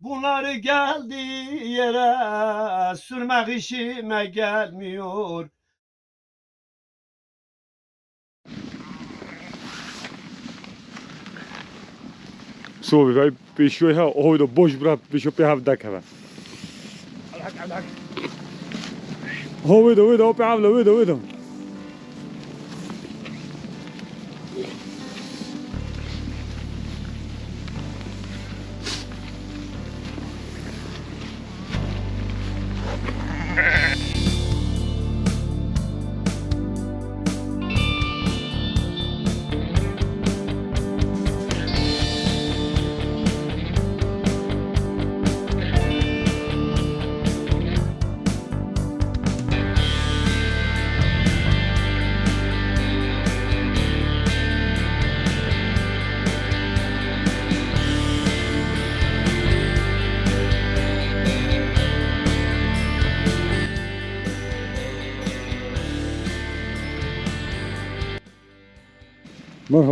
Bunları geldi yere sürmek işime gelmiyor. So, wir werden bei Schuhe heute Bosch brab, bei Schuhe haben Deck haben. Heute, heute, heute, heute, heute, heute.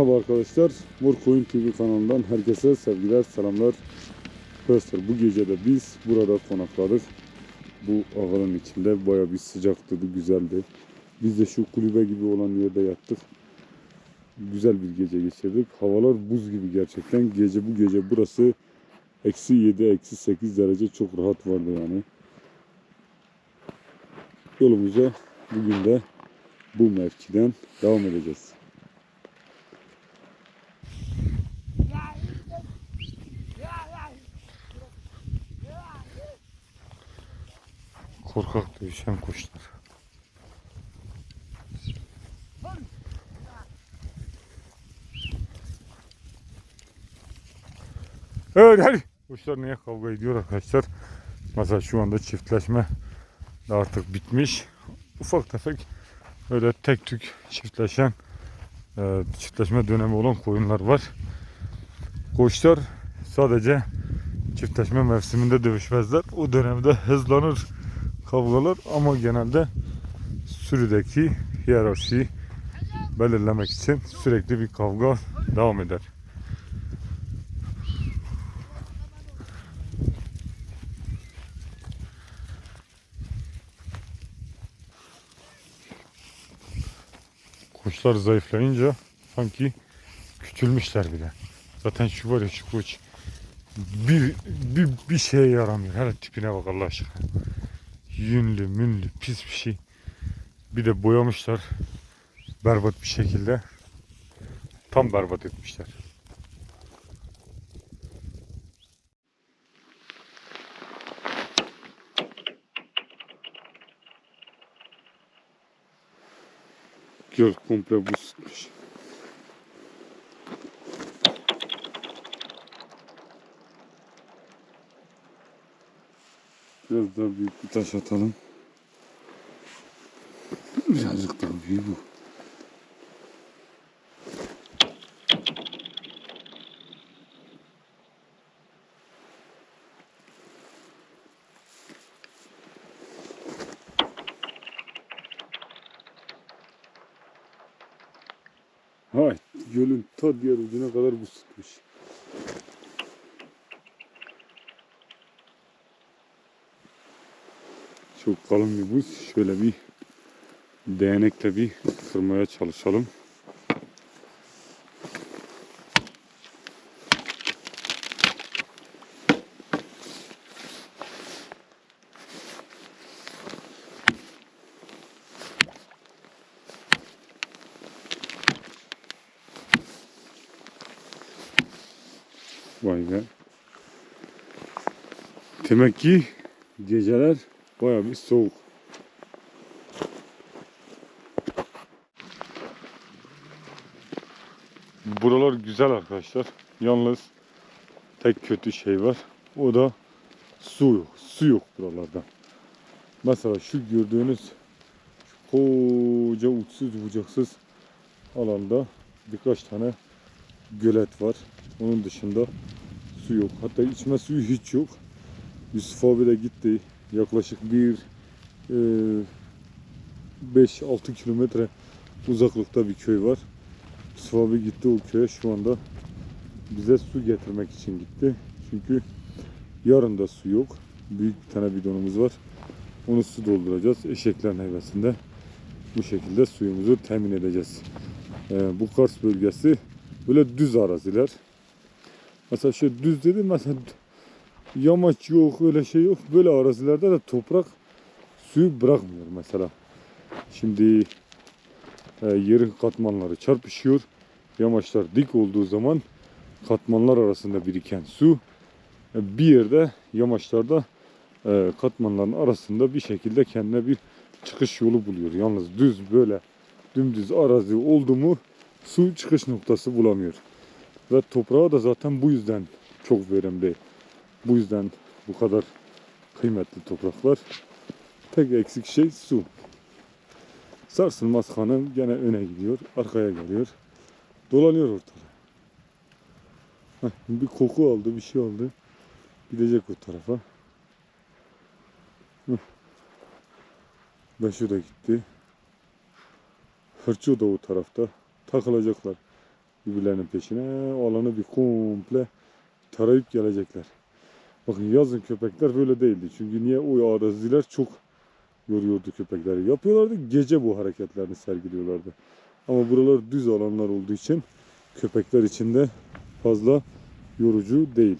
Merhaba arkadaşlar. Mor Koyun TV kanalından herkese sevgiler, selamlar. Arkadaşlar bu gece de biz burada konakladık. Bu ağırın içinde baya bir sıcaktı, güzeldi. Biz de şu kulübe gibi olan yerde yattık. Güzel bir gece geçirdik. Havalar buz gibi gerçekten. Gece bu gece burası eksi 7, eksi 8 derece çok rahat vardı yani. Yolumuza bugün de bu mevkiden devam edeceğiz. Korkak dövüşen kuşlar. Evet hadi. Kuşlar niye kavga ediyor arkadaşlar? Mesela şu anda çiftleşme de artık bitmiş. Ufak tefek öyle tek tük çiftleşen e, çiftleşme dönemi olan koyunlar var. Kuşlar sadece çiftleşme mevsiminde dövüşmezler. O dönemde hızlanır kavgalar ama genelde sürüdeki hiyerarşiyi belirlemek için sürekli bir kavga devam eder. Kuşlar zayıflayınca sanki küçülmüşler bile. Zaten şu var ya şu koç bir, bir, bir şeye yaramıyor. Hele tipine bak Allah aşkına. Yünlü, münlü, pis bir şey. Bir de boyamışlar. Berbat bir şekilde. Tam berbat etmişler. Gör komple buz tutmuş. Biraz daha büyük bir taş atalım. Birazcık daha büyük bu. Hay, gölün ta diğer ucuna kadar buz tutmuş. Çok kalın bir buz. Şöyle bir değnekle bir kırmaya çalışalım. Vay be. Demek ki geceler Baya bir soğuk. Buralar güzel arkadaşlar. Yalnız tek kötü şey var. O da su yok. Su yok buralarda. Mesela şu gördüğünüz şu koca uçsuz bucaksız alanda birkaç tane gölet var. Onun dışında su yok. Hatta içme suyu hiç yok. Yusuf abi de gitti yaklaşık bir e, 5-6 kilometre uzaklıkta bir köy var. Yusuf gitti o köye şu anda bize su getirmek için gitti. Çünkü yarın da su yok. Büyük bir tane bidonumuz var. Onu su dolduracağız. Eşeklerin hevesinde bu şekilde suyumuzu temin edeceğiz. Ee, bu Kars bölgesi böyle düz araziler. Mesela şu düz dedim mesela yamaç yok öyle şey yok. Böyle arazilerde de toprak suyu bırakmıyor mesela. Şimdi e, yerin katmanları çarpışıyor. Yamaçlar dik olduğu zaman katmanlar arasında biriken su e, bir yerde yamaçlarda e, katmanların arasında bir şekilde kendine bir çıkış yolu buluyor. Yalnız düz böyle dümdüz arazi oldu mu su çıkış noktası bulamıyor. Ve toprağa da zaten bu yüzden çok verimli. Bu yüzden bu kadar kıymetli topraklar. Tek eksik şey su. Sarsılmaz hanım gene öne gidiyor, arkaya geliyor. Dolanıyor ortada. Bir koku aldı, bir şey aldı. Gidecek o tarafa. Heh. Beşo da gitti. Hırçı da o tarafta. Takılacaklar birbirlerinin peşine. O alanı bir komple tarayıp gelecekler. Bakın yazın köpekler böyle değildi. Çünkü niye o araziler çok yoruyordu köpekleri. Yapıyorlardı gece bu hareketlerini sergiliyorlardı. Ama buralar düz alanlar olduğu için köpekler için de fazla yorucu değil.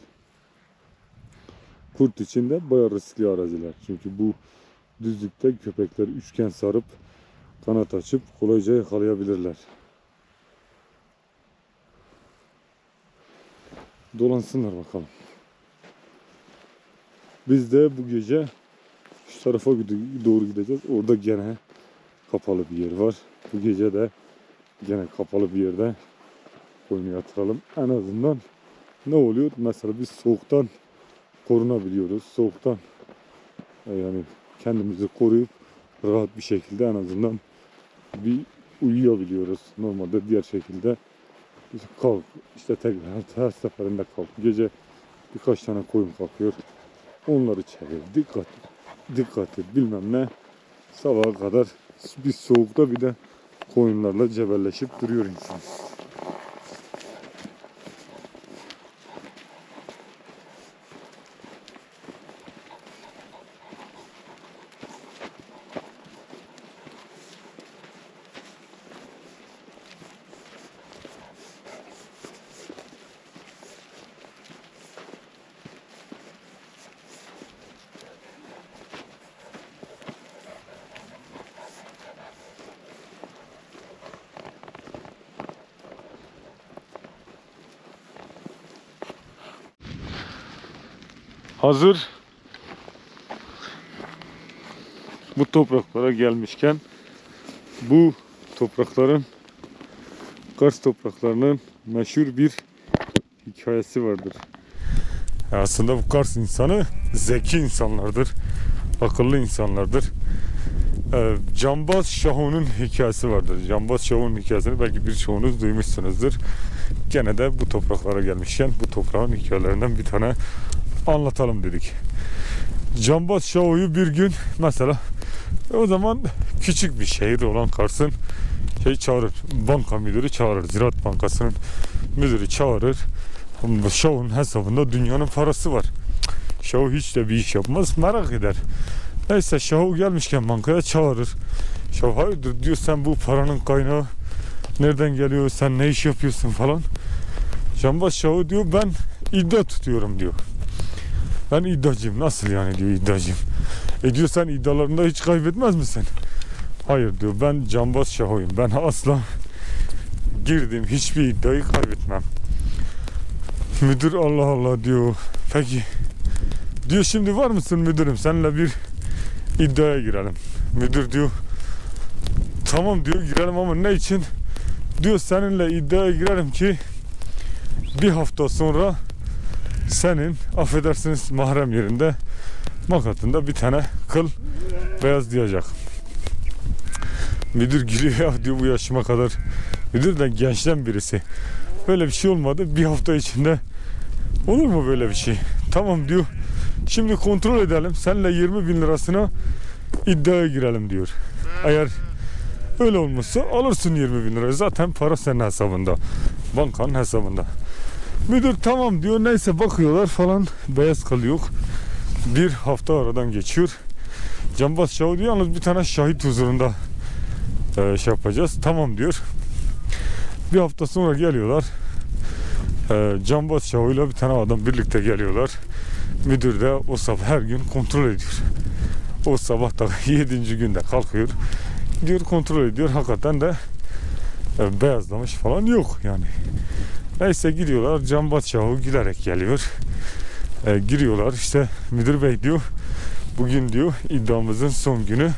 Kurt için de bayağı riskli araziler. Çünkü bu düzlükte köpekler üçgen sarıp kanat açıp kolayca yakalayabilirler. Dolansınlar bakalım. Biz de bu gece şu tarafa doğru gideceğiz. Orada gene kapalı bir yer var. Bu gece de gene kapalı bir yerde koyunu yatıralım. En azından ne oluyor? Mesela biz soğuktan korunabiliyoruz. Soğuktan e, yani kendimizi koruyup rahat bir şekilde en azından bir uyuyabiliyoruz. Normalde diğer şekilde kalk işte tekrar her seferinde kalk. Gece birkaç tane koyun kalkıyor. Onları çevir. Dikkat dikkat et bilmem ne. Sabaha kadar bir soğukta bir de koyunlarla cebelleşip duruyor insan. Hazır bu topraklara gelmişken bu toprakların Kars topraklarının meşhur bir hikayesi vardır. Aslında bu Kars insanı zeki insanlardır. Akıllı insanlardır. Ee, Cambaz Şahu'nun hikayesi vardır. Cambaz Şahu'nun hikayesini belki birçoğunuz duymuşsunuzdur. Gene de bu topraklara gelmişken bu toprağın hikayelerinden bir tane anlatalım dedik. Cambaz Şahu'yu bir gün mesela o zaman küçük bir şehir olan Kars'ın şey çağırır. Banka müdürü çağırır. Ziraat Bankası'nın müdürü çağırır. Şahu'nun hesabında dünyanın parası var. Şahu hiç de bir iş yapmaz. Merak eder. Neyse Şahu gelmişken bankaya çağırır. Şahu hayırdır diyor sen bu paranın kaynağı nereden geliyor sen ne iş yapıyorsun falan. Cambaz Şahu diyor ben iddia tutuyorum diyor. Ben iddiacıyım. Nasıl yani diyor iddiacıyım. E diyor sen iddialarında hiç kaybetmez misin? Hayır diyor ben cambaz şahıyım. Ben asla girdim hiçbir iddiayı kaybetmem. Müdür Allah Allah diyor. Peki diyor şimdi var mısın müdürüm seninle bir iddiaya girelim. Müdür diyor tamam diyor girelim ama ne için? Diyor seninle iddiaya girelim ki bir hafta sonra senin affedersiniz mahrem yerinde makatında bir tane kıl beyazlayacak. Müdür gülüyor ya diyor bu yaşıma kadar. Müdür de gençten birisi. Böyle bir şey olmadı. Bir hafta içinde olur mu böyle bir şey? Tamam diyor. Şimdi kontrol edelim. Seninle 20 bin lirasına iddiaya girelim diyor. Eğer Öyle olmuşsa alırsın 20 bin lirayı. Zaten para senin hesabında. Bankanın hesabında. Müdür tamam diyor. Neyse bakıyorlar falan. Beyaz kalıyor. Bir hafta aradan geçiyor. Cambaz Şahu diyor yalnız bir tane şahit huzurunda e, şey yapacağız. Tamam diyor. Bir hafta sonra geliyorlar. E, Cambaz Şahu'yla bir tane adam birlikte geliyorlar. Müdür de o sabah her gün kontrol ediyor. O sabah da 7. günde kalkıyor. Gidiyor kontrol ediyor. Hakikaten de e, beyazlamış falan yok yani. Neyse gidiyorlar. Cambaz Şahu gülerek geliyor. E, giriyorlar işte müdür bey diyor bugün diyor iddiamızın son günü.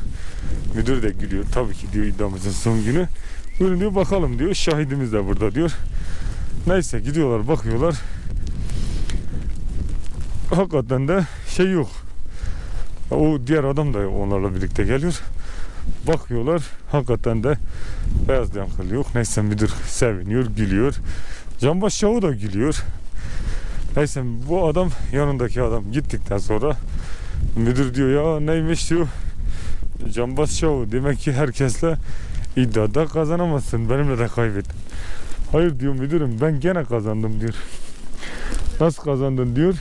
Müdür de gülüyor. Tabii ki diyor iddiamızın son günü. Buyurun diyor bakalım diyor. Şahidimiz de burada diyor. Neyse gidiyorlar bakıyorlar. Hakikaten de şey yok. O diğer adam da onlarla birlikte geliyor. Bakıyorlar hakikaten de beyaz yankılı yok. Neyse müdür seviniyor, gülüyor. Canbaş Şahu da gülüyor. Neyse bu adam yanındaki adam gittikten sonra müdür diyor ya neymiş diyor. Canbaz Şahu demek ki herkesle iddiada kazanamazsın. Benimle de kaybettin. Hayır diyor müdürüm ben gene kazandım diyor. Nasıl kazandın diyor.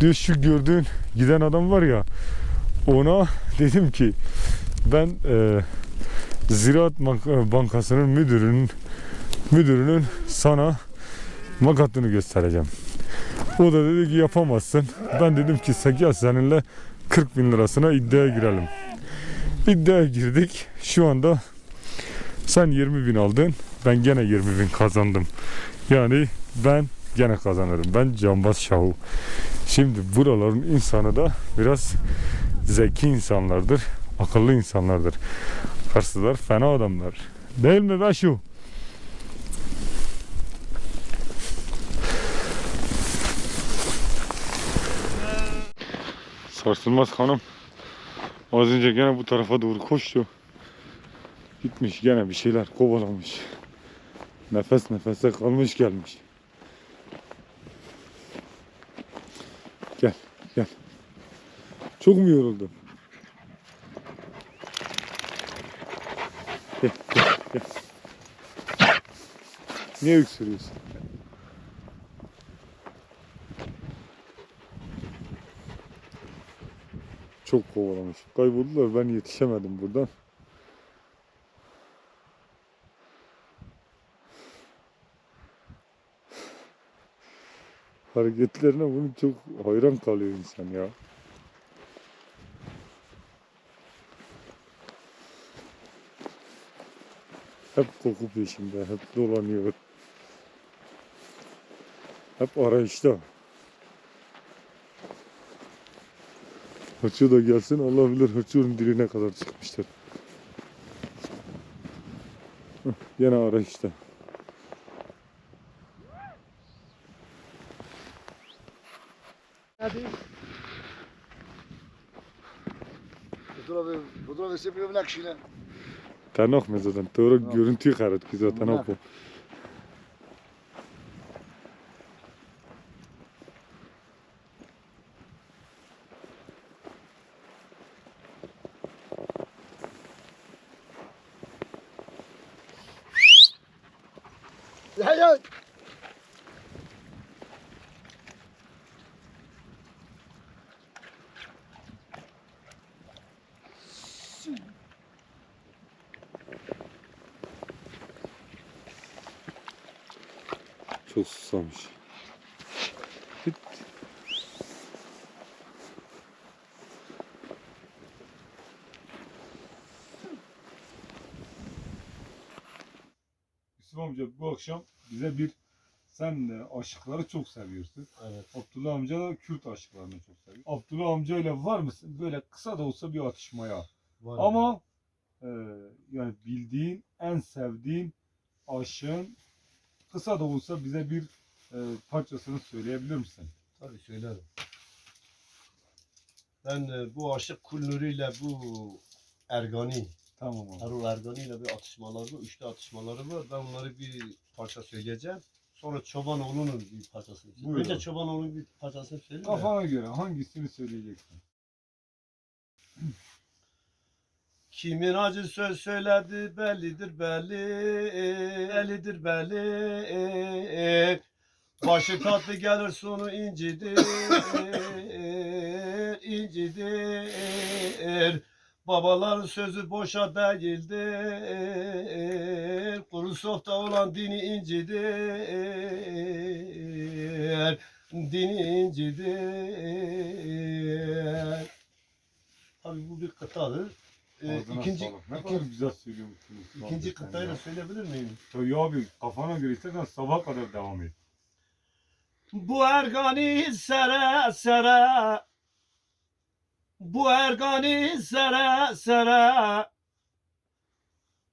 Diyor şu gördüğün giden adam var ya ona dedim ki ben e, Ziraat Bank- Bankası'nın müdürünün müdürünün sana makatını göstereceğim. O da dedi ki yapamazsın. Ben dedim ki "Sen gel seninle 40 bin lirasına iddiaya girelim. İddiaya girdik. Şu anda sen 20 bin aldın. Ben gene 20 bin kazandım. Yani ben gene kazanırım. Ben Cambaz Şahu. Şimdi buraların insanı da biraz zeki insanlardır. Akıllı insanlardır. Karslılar fena adamlar. Değil mi be Sarsılmaz hanım. Az önce gene bu tarafa doğru koştu. Gitmiş gene bir şeyler kovalamış. Nefes nefese kalmış gelmiş. Gel gel. Çok mu yoruldun? Gel gel gel. Niye öksürüyorsun? Çok kovalamış. Kayboldular ben yetişemedim buradan. Hareketlerine bunu çok hayran kalıyor insan ya. Hep koku peşinde, hep dolanıyor. Hep arayışta. Hırçı da gelsin Allah bilir hırçının diline kadar çıkmıştır. Hıh, Yine arayışta. Hadi. Buzdolabı, buzdolabı sepiyor bırak şile. Tenok mu zaten? Doğru Yok. görüntüyü karat Çok susamış. Git. Yusuf amca bu akşam bize bir sen de aşıkları çok seviyorsun. Evet. Abdullah amca da Kürt aşıklarını çok seviyor. Abdullah amca ile var mısın? Böyle kısa da olsa bir atışmaya. Var Ama e, yani bildiğin, en sevdiğin aşığın kısa da olsa bize bir e, parçasını söyleyebilir misin? Tabii söylerim. Ben e, bu Aşık Kulnuri ile bu Ergani, Tamam abi. Erol Ergani ile bir atışmaları var. Üçlü atışmaları var. Ben onları bir parça söyleyeceğim. Sonra Çobanoğlu'nun bir parçasını söyleyeceğim. Buyurun. Önce Çobanoğlu'nun bir parçasını söyleyeyim de. Kafana göre hangisini söyleyeceksin? Kimin acı söz söyledi bellidir belli, elidir belli. Başı tatlı gelir sonu incidir, incidir. Babaların sözü boşa değildir, kuru softa olan dini incidir, dini incidir. Tabii bu bir kıtadır. Ağzına ikinci, sağlık. Ne ikinci, kadar güzel söylüyormuşsunuz. ikinci Muhabbet kıtayı ya. da söyleyebilir miyim? Tabii abi kafana göre istersen sabah kadar devam et. Bu ergani sere sere Bu ergani sere sere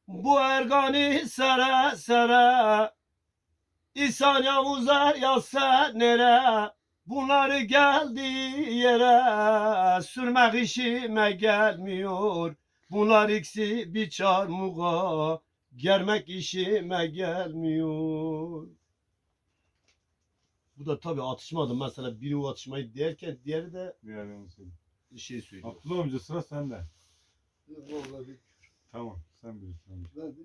Bu ergani sere sere İhsan Yavuzlar yazsa nere Bunları geldi yere Sürmek işime gelmiyor Bunlar ikisi bir çarmıha Germek işime gelmiyor bu da tabii atışmadı. Mesela biri o atışmayı derken diğeri de Diğerini söyle. şey söylüyor. Abdullah amca sıra sende. Vallahi bir Tamam sen bilirsin amca. ben de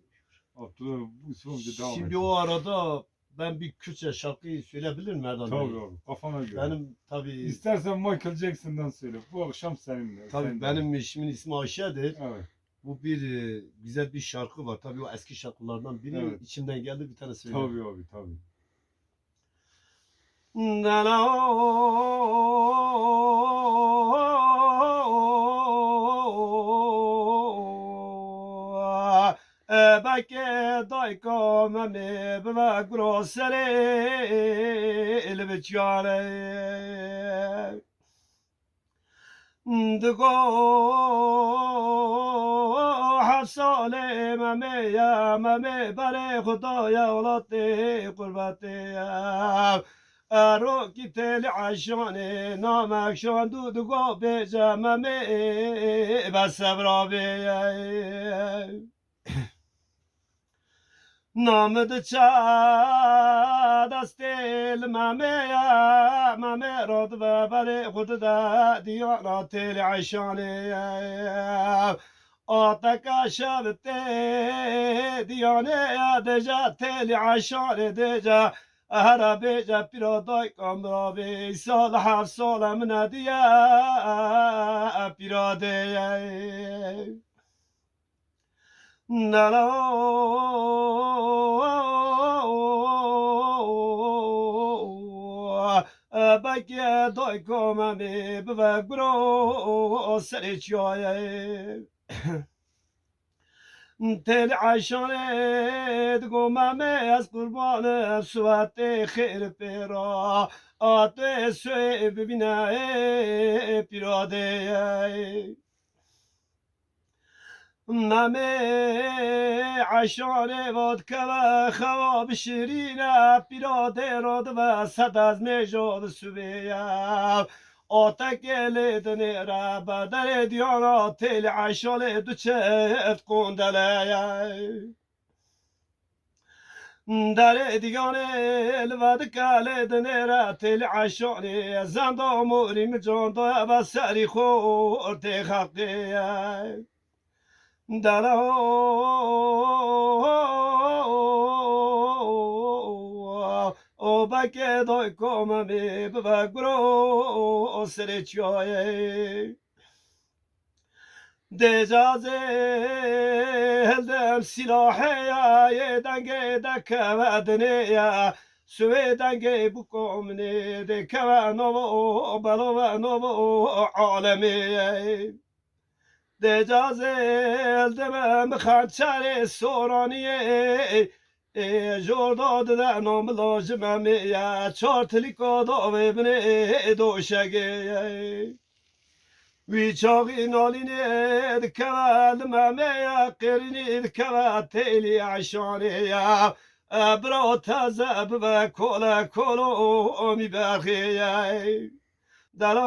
Abdullah bu İsmail amca devam et. Şimdi o arada ben bir Kürtçe şarkıyı söyleyebilir miyim Erdal Tabii Bey? abi kafana göre. Benim tabii İstersen Michael Jackson'dan söyle. Bu akşam seninle. tabii Sen de. benim eşimin ismi Ayşe'dir. Evet. Bu bir e, güzel bir şarkı var. Tabii o eski şarkılardan biri Evet. içimden geldi bir tane söyleyeyim. Tabii abi tabii. Beke dayka memi bve grosere il bichare Digo hafsale memi ya memi bare khudaya olate kurbate ya Aro kiteli aşane namek şan dudugo becamame besevrabe Namıdı çadastel mame ya mame rod ve bari kudu da diyana teli aşane Ataka şabte diyane ya だろうばきゃどいこまめぶばぐろされちょえ تل عشانت گمم از قربان سوات خیر پیرا آت سوی ببینه پیراده pirade Mame aşane vodka ve xavab şirine pirade rod ve sadaz mejod süveya Atak gelidini raba der diyana tel aşale du çeft kundalaya در دیگان الود کاله دنرا تل عشانی زند اموریم جان دو و سری خورد da da o bacche doi come mi va grossere cioè dejaze heldem silahe ya yedenge de kevadne ya Süvedenge bu komne de keva novo balova novo alemi دجازل دبم خنچر سورانی جرداد در نام لاجمم چار تلیکا داوه بنه دوشگه وی چاقی نالینه دکواد ممه قرینی دکواد تیلی عشانه. برا تزب و کلا کلو می برخیه در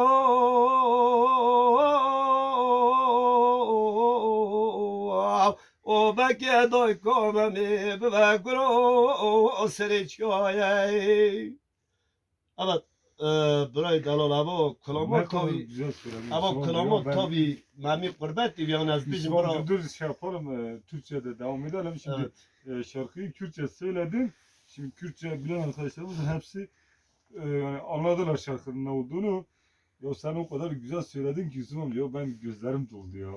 او بکه دای کاممی و گرو سری چایه Evet. برای دلال ابا Ne کلامات kadar tabi güzel söyledin. ابا Müslüman کلامات diyor. Ben- tabi memi kurbet diyor yani az bizim Müslüman bura dur şey yapalım. e, Türkçe'de devam edelim. Şimdi Evet. e, şarkıyı Kürtçe söyledin. Şimdi Kürtçe bilen arkadaşlarımızın hepsi e, yani anladılar şarkının ne olduğunu. Ya sen o kadar güzel söyledin ki Yusuf amca ya ben gözlerim doldu ya.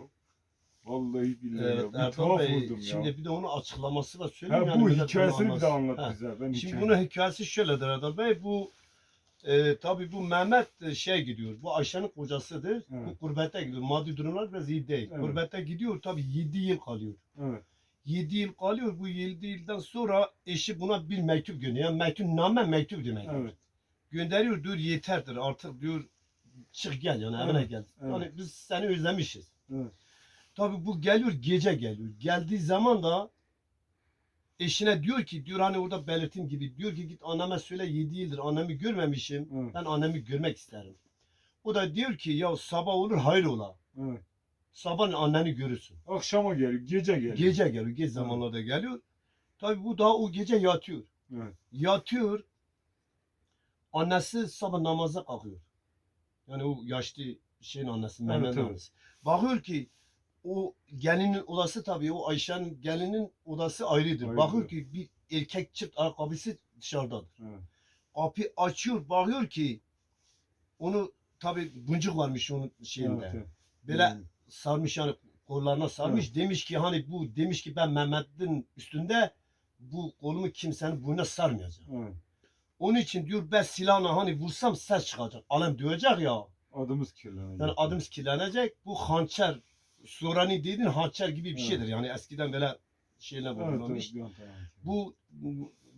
Vallahi billahi Evet, ya. Bey, oldum ya. şimdi bir de onun açıklaması da söyleyeyim. Ha, yani bu millet hikayesini bir de anlasın. anlat Ha. bize. Ben Şimdi hikaye- bunun hikayesi şöyledir Erdal Bey. Bu e, tabi bu Mehmet e, şey gidiyor. Bu Ayşe'nin kocasıdır. Evet. Bu gurbete gidiyor. Maddi durumlar biraz iyi değil. Evet. Gurbete gidiyor tabi 7 yıl kalıyor. Evet. 7 yıl kalıyor. Bu 7 yıldan sonra eşi buna bir mektup gönderiyor. Yani mektup name mektup demek. Evet. Gönderiyor diyor yeterdir artık diyor çık gel yani evine Evet, gel. evet. Yani biz seni özlemişiz. Evet. Tabi bu geliyor gece geliyor. Geldiği zaman da eşine diyor ki diyor hani orada belirttiğim gibi diyor ki git anneme söyle 7 yıldır annemi görmemişim. Evet. Ben annemi görmek isterim. O da diyor ki ya sabah olur hayır ola. Evet. Sabah anneni görürsün. Akşama geliyor. Gece geliyor. Gece geliyor. Geç zamanlarda geliyor. Tabi bu daha o gece yatıyor. Evet. Yatıyor. Annesi sabah namaza kalkıyor. Yani o yaşlı şeyin annesi, Mehmet'in evet. annesi. Bakıyor ki o gelinin odası tabii o Ayşe'nin gelinin odası ayrıdır. Ayrıdır. Bakıyor ki bir erkek çift ayakkabısı dışarıdadır. Evet. Kapı açıyor, bakıyor ki onu tabii buncuk varmış onun şeyinde. Evet, evet. Böyle Hmm. sarmış yani kollarına sarmış. Demiş ki hani bu demiş ki ben Mehmet'in üstünde bu kolumu kimsenin boynuna sarmayacağım. Evet. Onun için diyor ben silahla hani vursam ses çıkacak. Alem duyacak ya. Adımız kirlenecek. Yani adım kirlenecek. Bu hançer. Sorani dediğin hançer gibi bir şeydir. Yani eskiden böyle şeyle vurulmuş. evet. Bu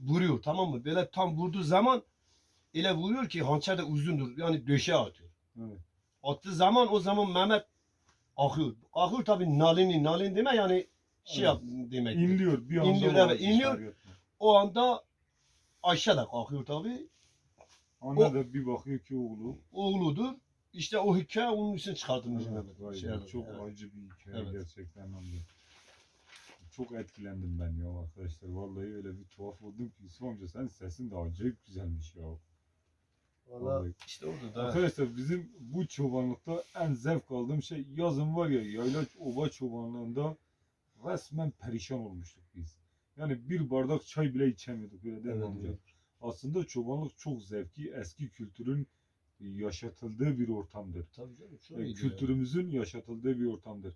vuruyor tamam mı? Böyle tam vurduğu zaman ile vuruyor ki hançer de uzundur. Yani döşe atıyor. Evet. Attığı zaman o zaman Mehmet akıyor. Akıyor tabii nalini. Nalin deme yani şey Evet. yap demek. İnliyor bir anda. İnliyor, evet, inliyor. O anda de kalkıyor tabii. Anne O- de bir bakıyor ki oğlu. Oğludur. İşte o hikaye onun için çıkartılmış. Evet, Mehmet. vay be, Şey çok evet. acı bir hikaye Evet. gerçekten amca. Çok etkilendim ben ya arkadaşlar. Vallahi öyle bir tuhaf oldum ki Yusuf amca senin sesin de acayip güzelmiş ya. Valla işte orada da. Arkadaşlar bizim bu çobanlıkta en zevk aldığım şey yazın var ya yaylaç ova çobanlığında resmen perişan olmuştuk biz. Yani bir bardak çay bile içemiyorduk öyle Evet, amca? evet. Aslında çobanlık çok zevki, eski kültürün yaşatıldığı bir ortamdır. Tabii canım E, kültürümüzün yaşatıldığı bir ortamdır.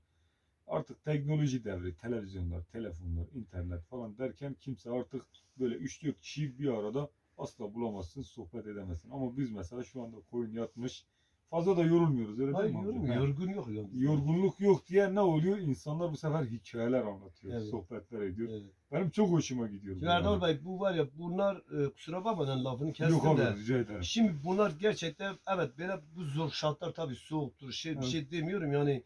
Artık teknoloji devri, televizyonlar, telefonlar, internet falan derken kimse artık böyle 3-4 kişiyi bir arada asla bulamazsın, sohbet edemezsin. Ama biz mesela şu anda koyun yatmış, fazla da yorulmuyoruz öyle ya. değil Hayır mi? amca? yorgun, yok ya. bizde. Yorgunluk yok diye ne oluyor? İnsanlar bu sefer hikayeler anlatıyor, Evet. sohbetler ediyor. Evet. Benim çok hoşuma gidiyor. Şimdi Erdal. Bey bu var ya bunlar e, kusura bakmadan lafını kestim Yok abi de. rica ederim. Şimdi bunlar gerçekten evet böyle bu zor şartlar tabii soğuktur şey bir Evet. şey demiyorum yani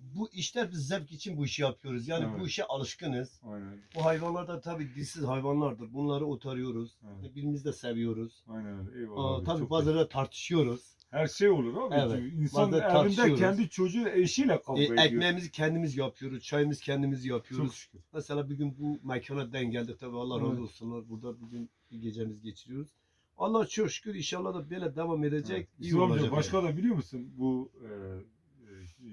bu işler biz zevk için bu işi yapıyoruz. Yani Evet. bu işe alışkınız. Aynen. Bu hayvanlar da tabii dilsiz hayvanlardır. Bunları otarıyoruz. Evet. Birbirimizi de seviyoruz. Aynen öyle. Eyvallah. Aa, abi, tabii çok tartışıyoruz. Her şey olur abi. Evet. İnsan Bazen evinde tartışıyoruz. kendi çocuğu eşiyle kavga E, ediyor. ekmeğimizi kendimiz yapıyoruz. Çayımızı kendimiz yapıyoruz. Çok şükür. Mesela bir gün bu mekana denk geldik tabii Allah Evet. razı olsunlar. Burada bugün bir gecemiz geçiriyoruz. Allah çok şükür inşallah da böyle devam edecek. Evet. iyi amca, olacak. başka da biliyor musun bu e,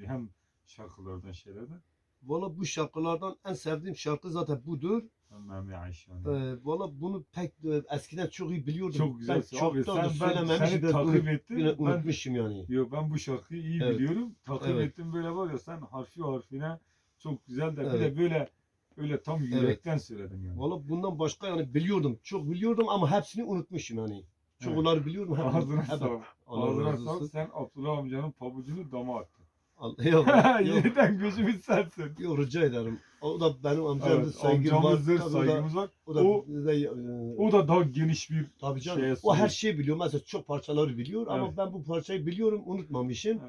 e, hem şarkılardan şeylerden Valla bu şarkılardan en sevdiğim şarkı zaten budur. Ayşe. Ee, Valla bunu pek e, eskiden çok iyi biliyordum. Çok güzel. Ben Abi çoktan sen da ben seni de takip unut- ettim. yine Ben, unutmuşum yani. yo, ben bu şarkıyı iyi Evet. biliyorum. Takip Evet. ettim böyle var ya sen harfi harfine çok güzel de bir Evet. de böyle öyle tam yürekten söyledin yani. Valla bundan başka yani biliyordum. Çok biliyordum ama hepsini unutmuşum yani. Çoğuları biliyordum. Hep, Ağzına hep- sağlık. Allah Ağzına olsun. sağlık. Sen Abdullah amcanın pabucunu dama attın. Al- Yok, yok, Yeniden gözümüz sensin. yok, rica ederim. O da benim amcamdır. Evet, saygım var. amcamızdır, Tabii o da- saygımız var. O da, O- bize, e, O da daha geniş bir tabii canım. şeye o her şeyi biliyor. Mesela çok parçaları biliyor ama Evet. ben bu parçayı biliyorum, unutmamışım. Ee,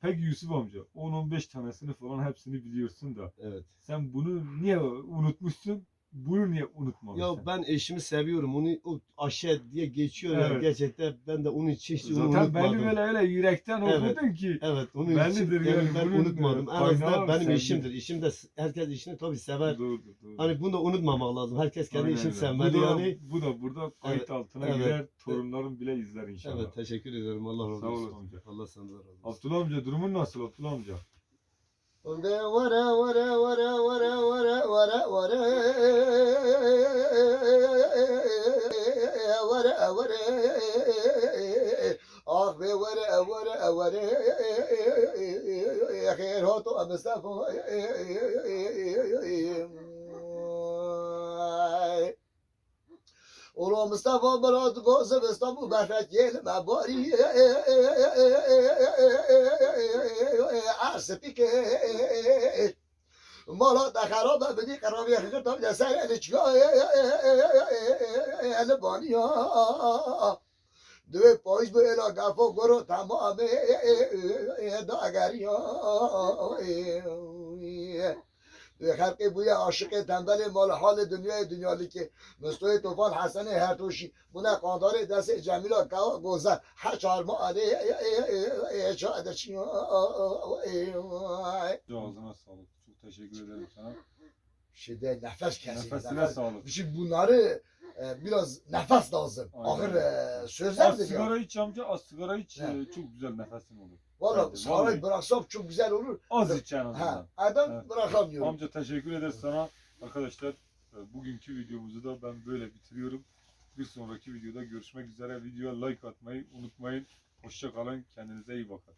Peki Yusuf amca 10-15 tanesini falan hepsini biliyorsun da Evet. sen bunu niye unutmuşsun? Bunu niye unutmamışsın? Ya ben eşimi seviyorum. Onu o aşe diye geçiyor Evet. gerçekten ben de onun için hiç onu Zaten belli unutmadım. böyle öyle yürekten Evet. okudun ki. Evet onun için yani, yani ben unutmadım. En azından benim işimdir. İşim de herkes işini tabii sever. Doğru, doğru. Hani bunu da unutmamak lazım. Herkes kendi Aynen işini öyle. sevmeli bu da, yani. Bu da burada kayıt Evet, altına evet. girer. Torunların bile izler inşallah. Evet teşekkür ederim. Allah razı Sağ olsun. olasın amca. Allah senden razı olsun. Abdullah amca durumun nasıl Abdullah amca? Vara vara vara vara vara vara vara vara vara vara Ah be vara vara vara Khair ho to Mustafa اولا مصطفى برات قاسم اسطنبول بحرك يهل معباري عرسبيك مالات خرابة بدي قرابي خطاب لسر الچگاه البانی دوی پایش به الا گفا گرو تمام دا اگری ve halkı buya aşık tendali mal hal dünya dünyalı ki Mustafa Tufan Hasan Hertoşi buna kadar ders Cemila Kava Goza her çarma aleyh çağda Ağzına sağlık. Çok teşekkür ederim sana. Şeyde nefes kesildi. Nefesine nefes. sağlık. Şimdi şey bunları e, biraz nefes lazım. Aynen. Ahır e, sözler de. Az sigara iç amca, az sigara iç. E, çok güzel nefesin olur. Valla vallahi. bıraksam çok güzel olur. Az iç en Ha, azından. adam Evet. bırakamıyorum. Amca teşekkür ederiz sana. Arkadaşlar e, bugünkü videomuzu da ben böyle bitiriyorum. Bir sonraki videoda görüşmek üzere. Videoya like atmayı unutmayın. Hoşça kalın. Kendinize iyi bakın.